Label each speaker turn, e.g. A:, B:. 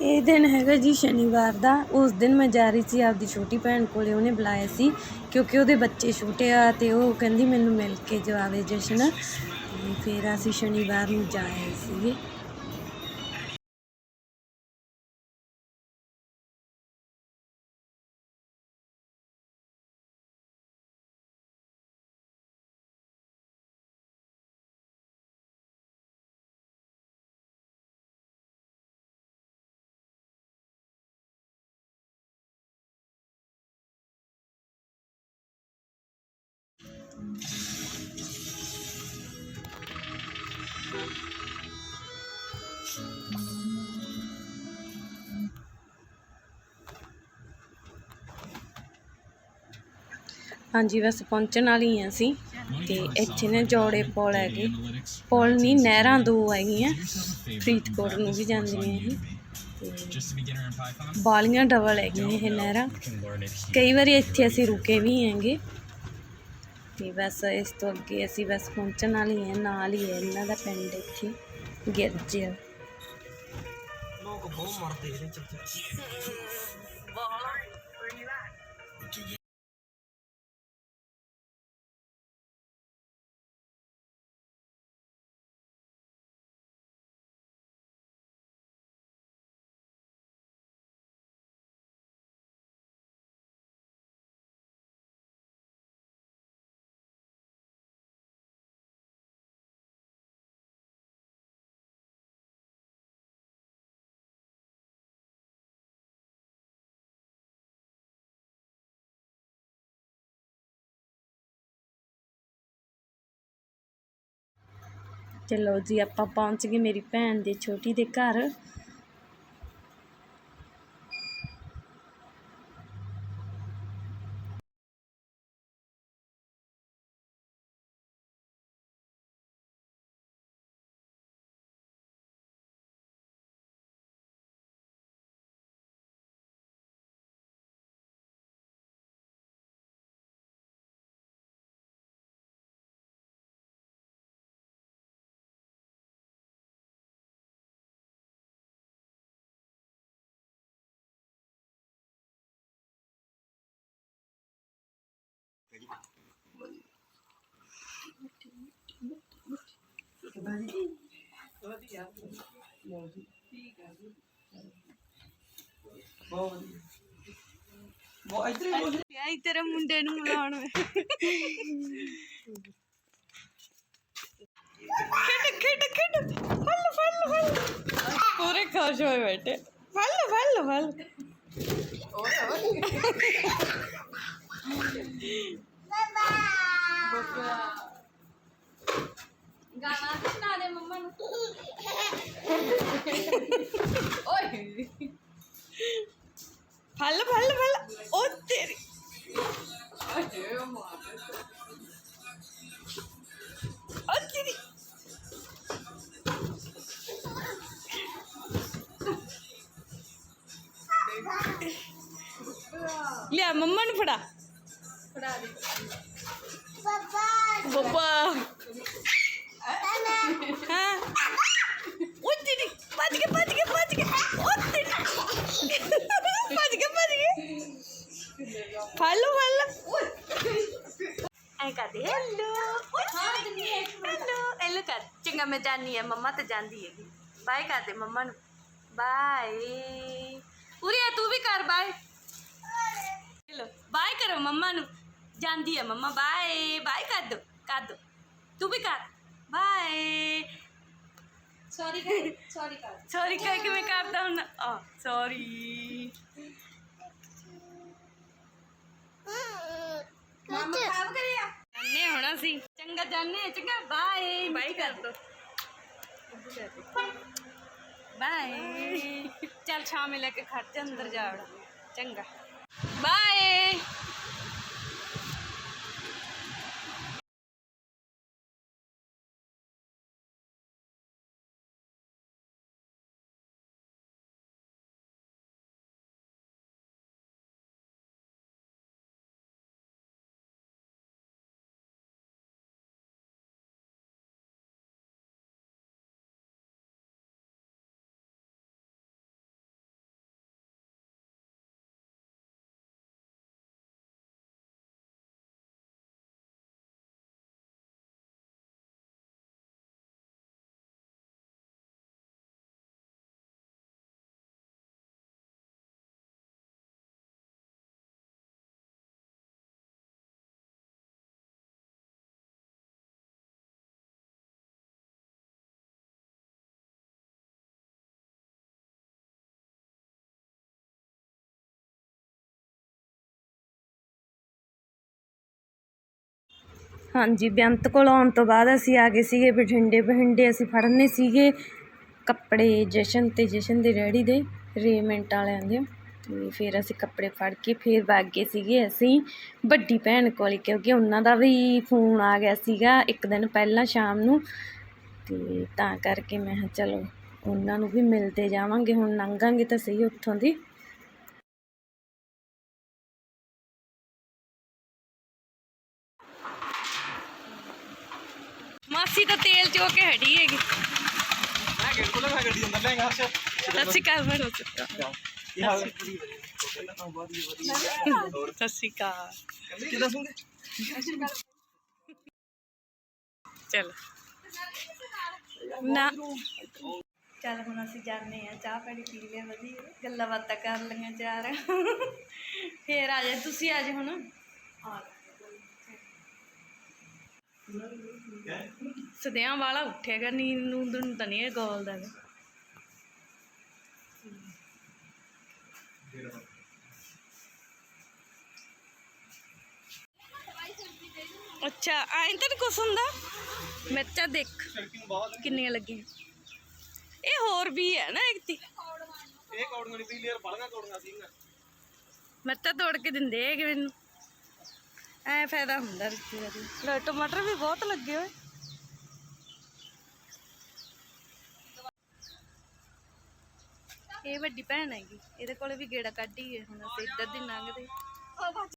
A: ਇਹ ਦਿਨ ਹੈਗਾ ਜੀ ਸ਼ਨੀਵਾਰ ਦਾ। ਉਸ ਦਿਨ ਮੈਂ ਜਾ ਰਹੀ ਸੀ ਆਪਦੀ ਛੋਟੀ ਭੈਣ ਕੋਲੇ, ਉਹਨੇ ਬੁਲਾਇਆ ਸੀ ਕਿਉਂਕਿ ਉਹਦੇ ਬੱਚੇ ਛੋਟੇ ਆ ਤੇ ਉਹ ਕਹਿੰਦੀ ਮੈਨੂੰ ਮਿਲ ਕੇ ਜਾਵੇ ਜਸ਼ਨ। ਤੇ ਫਿਰ ਅਸੀਂ ਸ਼ਨੀਵਾਰ ਨੂੰ ਜਾਏ ਸੀਗੇ। ਹਾਂਜੀ ਬਸ ਪਹੁੰਚਣ ਵਾਲੀ ਹਾਂ ਅਸੀਂ ਤੇ ਇੱਥੇ ਨੇ ਜੋੜੇ ਪੁਲ ਹੈਗੇ। ਪੁਲ ਨਹੀਂ ਨਹਿਰਾਂ ਦੋ ਹੈਗੀਆਂ। ਫਰੀਦਕੋਟ ਨੂੰ ਵੀ ਜਾਂਦੀਆਂ ਇਹ ਬਾਲੀਆਂ ਡਬਲ ਹੈਗੀਆਂ ਇਹ ਨਹਿਰਾਂ। ਕਈ ਵਾਰੀ ਇੱਥੇ ਅਸੀਂ ਰੁਕੇ ਵੀ ਹੈਗੇ। ਤੇ ਬਸ ਇਸ ਤੋਂ ਅੱਗੇ ਅਸੀਂ ਬਸ ਪਹੁੰਚਣ ਵਾਲੀ ਹਾਂ ਨਾਲ ਹੀ ਹੈ ਇਹਨਾਂ ਦਾ ਪਿੰਡ ਇੱਥੇ ਗਿਰਜਲ
B: ਲੋਕ ਬਹੁਤ ਮਰਦੇ ਇਹਦੇ ਚ
A: ਚਲੋ ਜੀ ਆਪਾਂ ਪਹੁੰਚ ਗਏ ਮੇਰੀ ਭੈਣ ਦੇ ਛੋਟੀ ਦੇ ਘਰ।
B: ਬਹੁਤ ਵਧੀਆ। ਬਹੁਤ ਇੱਧਰ ਹੀ ਬੋਲ
A: ਯਾਰ ਤੇਰੇ ਮੁੰਡੇ ਨੂੰ ਮਿਲਾਉਣ ਖੇਡ ਖੇਡ ਖੇਡ। ਫਲ ਫਲ ਫਲ ਪੂਰੇ ਖੁਸ਼ ਹੋਏ ਬੈਠੇ। ਫਲ ਫਲ ਫਲ
C: ਗਾਣਾ ਸੁਣਾ ਦੇ ਮੰਮਾ ਨੂੰ। ਓਏ।
A: ਫਲ ਫਲ ਫਲ ਉਹ ਤੇਰੀ। ਉਹ ਤੇਰੀ। ਲਿਆ ਮੰਮਾ ਨੂੰ ਫੜਾ।
C: ਫੜਾ ਦੇ।
A: ਬੱਬਾ। ਹਾਂ ਉਹ ਤੇਰੀ ਭੱਜ ਕੇ ਭੱਜ ਕੇ ਭੱਜ ਕੇ ਉਹ ਤੇਰੀ ਭੱਜ ਕੇ ਭੱਜ ਕੇ ਫਾਲੋ ਫਾਲੋ ਐ ਕਰਦੇ ਹੈਲੋ
C: ਹਾਂ ਦਿੰਨੀ ਹੈ
A: ਹੈਲੋ ਹੈਲੋ ਕਰ ਚੰਗਾ ਮੈਂ ਜਾਣੀ ਹੈ ਮੰਮਾ ਤੇ ਜਾਂਦੀ ਹੈਗੀ ਬਾਏ ਕਰ ਦੇ ਮੰਮਾ ਨੂੰ ਬਾਏ ਉਰੇ ਆ, ਤੂੰ ਵੀ ਕਰ ਬਾਏ ਹੈਲੋ ਬਾਏ ਕਰੋ ਮੰਮਾ ਨੂੰ ਜਾਂਦੀ ਹੈ ਮੰਮਾ ਬਾਏ ਬਾਏ ਕਰ ਦੋ ਕਰ ਦੋ ਤੂੰ ਵੀ ਕਰ ਬਾਏ
C: ਸੌਰੀ ਕਰ ਸੌਰੀ ਕਰ
A: ਸੌਰੀ ਕਹਿ ਕਿਵੇਂ ਕਰਦਾ ਹੁਣ ਆ ਸੌਰੀ
C: ਮਾਮਾ ਖਾਬ ਕਰਿਆ
A: ਜਾਣੇ ਅਸੀਂ ਚੰਗਾ ਜਾਣੇ ਚੰਗਾ ਬਾਏ ਬਾਏ ਕਰ ਦੋ। ਬਾਏ ਚੱਲ ਸ਼ਾਮੇ ਲੈ ਕੇ ਖਰਚ ਅੰਦਰ ਜਾਵੜਾ ਚੰਗਾ। ਬਾਏ ਹਾਂਜੀ, ਬੇਅੰਤ ਕੋਲ ਆਉਣ ਤੋਂ ਬਾਅਦ ਅਸੀਂ ਆ ਗਏ ਸੀਗੇ ਬਠਿੰਡੇ। ਬਠਿੰਡੇ ਅਸੀਂ ਫੜਨੇ ਸੀਗੇ ਕੱਪੜੇ ਜਸ਼ਨ ਤੇ ਜਸ਼ਨ ਦੇ ਡੈਡੀ ਦੇ, ਰੇਮੈਂਟ ਵਾਲਿਆਂ ਦੇ। ਤੇ ਫਿਰ ਅਸੀਂ ਕੱਪੜੇ ਫੜ ਕੇ ਫਿਰ ਵਗ ਗਏ ਸੀਗੇ ਅਸੀਂ ਵੱਡੀ ਭੈਣ ਕੋਲ, ਕਿਉਂਕਿ ਉਹਨਾਂ ਦਾ ਵੀ ਫੋਨ ਆ ਗਿਆ ਸੀਗਾ ਇੱਕ ਦਿਨ ਪਹਿਲਾਂ ਸ਼ਾਮ ਨੂੰ। ਤੇ ਤਾਂ ਕਰਕੇ ਮੈਂ ਕਿਹਾ, ਚਲੋ, ਉਹਨਾਂ ਨੂੰ ਵੀ ਮਿਲਦੇ ਜਾਵਾਂਗੇ, ਹੁਣ ਲੰਘਾਂਗੇ ਤਾਂ ਸਹੀ ਉੱਥੋਂ ਦੀ ਮਾਸੀ ਤਾਂ ਤੇਲ ਚੋ ਕੇ ਹਟੀ ਹੈਗੀ
B: ਮੈਂ ਗੇਟ ਕੋਲ ਮੈਂ ਗੱਡੀ ਅੰਦਰ ਲੈ ਗਿਆ ਹਰਸ਼
A: ਸਤਿ ਸ਼੍ਰੀ ਅਕਾਲ ਮੈਂ ਰੋਚਿਕਾ
B: ਇਹ ਹਾਲ ਵਧੀਆ ਵਧੀਆ
A: ਸਤਿ ਸ਼੍ਰੀ ਅਕਾਲ।
B: ਕਿਦਾਂ ਸੁਣਦੇ
A: ਚਲ। ਨਾ। ਚੱਲ ਹੁਣ ਅਸੀਂ ਜਾਂਦੇ ਆ ਚਾਹ ਪਾਣੀ ਪੀ ਲਿਆ ਵਧੀਆ। ਗੱਲਾਂ ਬਾਤਾਂ ਕਰ ਲਈਆਂ ਚਾਰ। ਫੇਰ ਆ ਜਾ ਤੁਸੀਂ ਆ ਜਾ ਹੁਣ। ਆ ਸਦਿਆਂ ਵਾਲਾ ਉੱਠੇਗਾ ਨੀਂਦ ਨੂੰ ਨੂੰ ਤਾਂ ਨਹੀਂ ਇਹ ਗੋਲ ਦਾ ਅੱਛਾ ਐਂ ਤਾਂ ਕੁਛ ਹੁੰਦਾ? ਮਿਰਚਾਂ ਦੇਖ ਕਿੰਨੀਆਂ ਲੱਗੀਆਂ। ਇਹ ਹੋਰ ਵੀ ਹੈ ਨਾ ਇੱਕ ਤੀ।
B: ਇਹ ਕੌੜੀਆਂ ਨਹੀਂ ਪੀ ਬੜੀਆਂ ਕੌੜੀਆਂ ਸੀਗੀਆਂ।
A: ਮਿਰਚਾਂ ਤੋੜ ਕੇ ਦਿੰਦੇ ਹੈਗੇ ਮੈਨੂੰ। ਐ ਫਾਇਦਾ ਹੁੰਦਾ ਰਿਸ਼ਤੇਦਾਰੀ ਲੈ ਟਮਾਟਰ ਵੀ ਬਹੁਤ ਲੱਗੇ ਹੋਏ। ਇਹ ਵੱਡੀ ਭੈਣ ਹੈਗੀ ਇਹਦੇ ਕੋਲੇ ਵੀ ਗੇੜਾ ਕੱਢੀ ਹੈ ਹੁਣ ਅਸੀਂ ਇੱਧਰ ਦੀ ਲੰਘਦੇ।